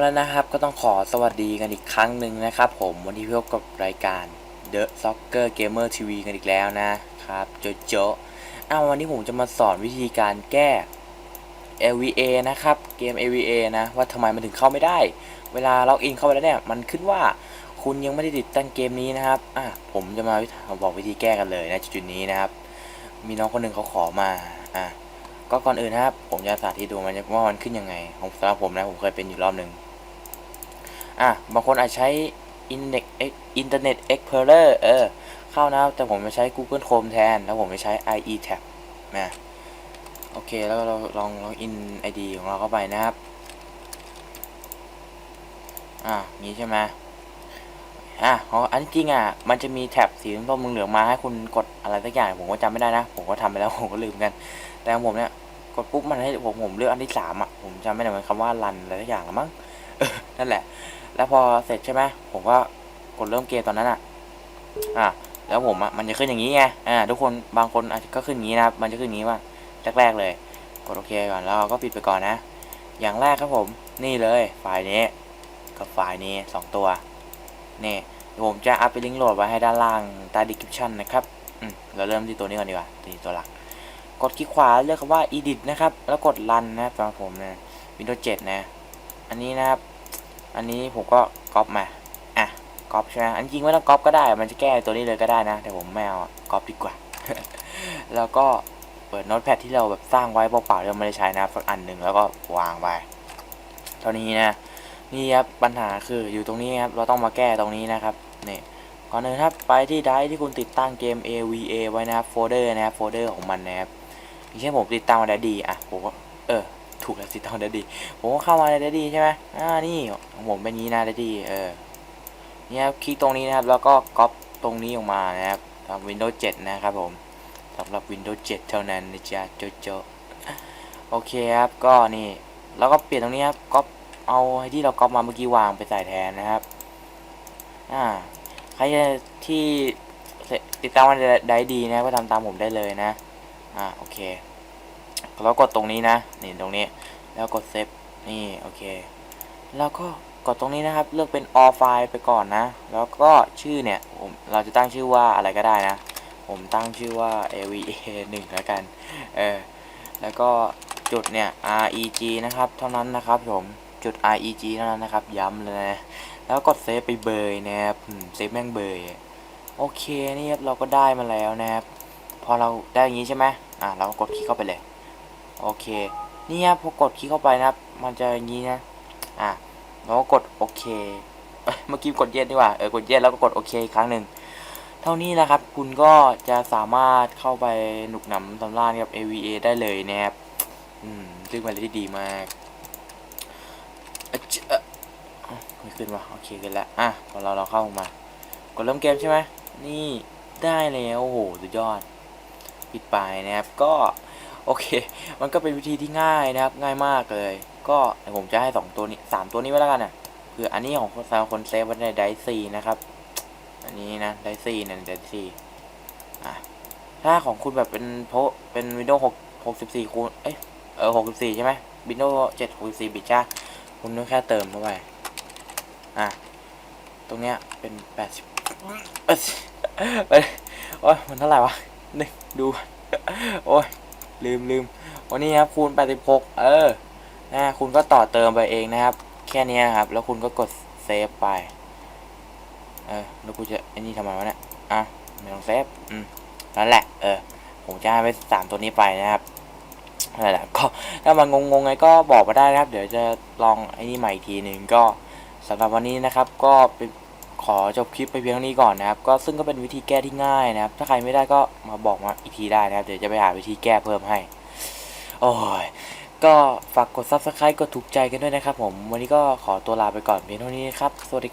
แล้วนะครับก็ต้องขอสวัสดีกันอีกครั้งหนึ่งนะครับ ผมวันนี้พบกับรายการ The Soccer Gamer TV กันอีกแล้วนะครับโจโจอ้าววันนี้ผมจะมาสอนวิธีการแก้ LVA นะครับเกม LVA นะว่าทำไมมันถึงเข้าไม่ได้ เวลาล็อกอินเข้าไปแล้วเนี่ยมันขึ้นว่าคุณยังไม่ได้ติดตั้งเกมนี้นะครับอะผมจะมาบอกวิธีแก้กันเลยนะจุดนี้นะครับ มีน้องคนหนึ่งเขาขอมาอะก็ก่อนอื่นนะครับ ผมจะสาธิตดูมันว่ามันขึ้นยังไง ของสำหรับผมนะ ผมเคยเป็นอยู่รอบหนึ่ง อะบางคนอาจใช้ Internet Internet Explorer เออเข้านะครับแต่ผมจะใช้ Google Chrome แทน แล้วผมจะใช้ IE Tab นะโอเค แล้วเราลองล็อกอิน ID ของเราเข้าไปนะครับ อะงี้ใช่ไหมอะของอันจริงอะ มันจะมีแท็บสีส้มๆเหลืองมาให้คุณกดอะไรสักอย่าง ผมก็จำไม่ได้นะ ผมก็ทำไปแล้ว ผมก็ลืมกัน แต่ของผมเนี่ย กดปุ๊บมันให้ผมผมเลือกอันที่สามอะ ผมจำไม่ได้มันคำว่ารันอะไรสักอย่างละมั้งนั่นแหละ แล้วพอเสร็จใช่ไหมผมก็กดเริ่มเกมตอนนั้นอะ อะ แล้วผมอะมันจะขึ้นอย่างนี้ไง อ่า ทุกคนบางคนอาจจะก็ขึ้นอย่างนี้นะครับ มันจะขึ้นอย่างนี้ว่าแรกๆเลย กดโอเคก่อนแล้วเราก็ปิดไปก่อนนะ อย่างแรกครับผม นี่เลย ไฟล์นี้ กับไฟล์นี้สองตัว นี่ผมจะอัพไปลิงก์โหลดไว้ให้ด้านล่างใต้ description นะครับอืมเราเริ่มที่ตัวนี้ก่อนดีกว่าตัวนี้ตัวหลัก กดคลิกขวาเลือกคำว่า edit นะครับ แล้วกด run นะสำหรับผมนะ Windows 7 นะ อันนี้นะครับ อันนี้ผมก็ก๊อปมาอะก๊อปใช่ไหมอันจริงไม่ต้องก๊อปก็ได้ มันจะแก้ตัวนี้เลยก็ได้นะแต่ผมไม่เอาก๊อปดีกว่า แล้วก็เปิดโน้ตแพดที่เราแบบสร้างไว้เปล่าๆเราไม่ได้ใช้นะสักอันหนึ่งแล้วก็วางไปเท่านี้นะนี่ครับปัญหาคืออยู่ตรงนี้ครับเราต้องมาแก้ตรงนี้นะครับนี่ก่อนอื่นครับไปที่ไดร์ที่คุณติดตั้งเกม AVA ไว้นะครับโฟลเดอร์นะครับโฟลเดอร์ของมันนะครับอย่างเช่นผมติดตั้งมาได้ดีอะผมก็เออ ถูกแล้วติตั้งได้ดีผมก็เข้ามาในได้ดีใช่ไหมอ่านี่ของผมเป็นนี้นะได้ดีเออเนี่ยครับคลิกตรงนี้นะครับ แล้วก็ก๊อปตรงนี้ออกมานะครับสำหรับ Windows 7 นะครับผมสำหรับ Windows 7 เท่านั้นนะจ๊ะโจโจโอเคครับก็นี่ แล้วก็เปลี่ยนตรงนี้ครับก๊อปเอาไอ้ที่เราก๊อปมาเมื่อกี้วางไปใส่แทนนะครับอ่าใครที่ติดตามมันได้ดีนะก็ทำตามผมได้เลยนะอ่าโอเค แล้วกดตรงนี้นะ นี่ตรงนี้ แล้วกดเซฟ นี่ โอเค แล้วก็กดตรงนี้นะครับ เลือกเป็น all file ไปก่อนนะ แล้วก็ชื่อเนี่ย ผมเราจะตั้งชื่อว่าอะไรก็ได้นะ ผมตั้งชื่อว่า AVA 1แล้วกัน เออ แล้วก็จุดเนี่ย REG นะครับ เท่านั้นนะครับผมจุด REG เท่านั้นนะครับ ย้ำเลยนะแล้วกดเซฟไปเบยนะครับเซฟแม่งเบยโอเคนี่ครับเราก็ได้มาแล้วนะครับ พอเราได้อย่างนี้ใช่ไหมอะเราก็กดคลิกเข้าไปเลย โอเค นี่ครับพอกดคลิกเข้าไปนะครับ มันจะอย่างนี้นะ อะเราก็กดโอเค เมื่อกี้กดเย็นดีกว่า เออกดเย็นแล้วก็กดโอเคอีกครั้งหนึ่ง เท่านี้นะครับ คุณก็จะสามารถเข้าไปหนุกหนำสำราญกับ AVA ได้เลยนะครับ อืมซึ่งเป็นอะไรที่ดีมากอะเจอะเอ้าไม่ขึ้นวะโอเคขึ้นแล้ว อะพอเราเราเข้ามากดเริ่มเกมใช่ไหมนี่ได้แล้วโอ้โหสุดยอด ปิดไปนะครับ ก็ โอเค มันก็เป็นวิธีที่ง่ายนะครับ ง่ายมากเลย ก็ผมจะให้สองตัวนี้สามตัวนี้ไว้แล้วกันนะเผื่ออันนี้ของคนซาวคนเซฟไว้ในไดซีนะครับ อันนี้นะไดซีเนี่ยไดซีอะถ้าของคุณแบบเป็นโพเป็นวินโดว์หกหกสิบสี่คูณเอ้ยเออหกสิบสี่ใช่ไหมวินโดว์เจ็ดหกสิบสี่บิตจ้าคุณก็แค่เติมเข้าไปอะตรงเนี้ยเป็นแปดสิบเอ้ยไปโอ้ยมันเท่าไหร่วะหนึ่งดูโอ้ย ลืมลืมวันนี้ครับคูณ 86 เออนะคุณก็ต่อเติมไปเองนะครับ แค่นี้ครับ แล้วคุณก็กดเซฟไป เออ แล้วกูจะไอ้นี่ทำไมวะเนี่ย อะ ไม่ต้องเซฟ อืม นั่นแหละ เออ ผมจะให้ไปสามตัวนี้ไปนะครับนั่นแหละก็ถ้ามันงงๆไงก็บอกมาได้นะครับ เดี๋ยวจะลองไอ้นี่ใหม่อีกทีหนึ่งก็สำหรับวันนี้นะครับ ก็เป็น ขอจบคลิปไปเพียงเท่านี้ก่อนนะครับ ก็ซึ่งก็เป็นวิธีแก้ที่ง่ายนะครับ ถ้าใครไม่ได้ก็มาบอกมาอีกทีได้นะครับ เดี๋ยวจะไปหาวิธีแก้เพิ่มให้ โอ้ย ก็ฝากกด subscribe กดถูกใจกันด้วยนะครับผม วันนี้ก็ขอตัวลาไปก่อนเพียงเท่านี้ครับ สวัสดี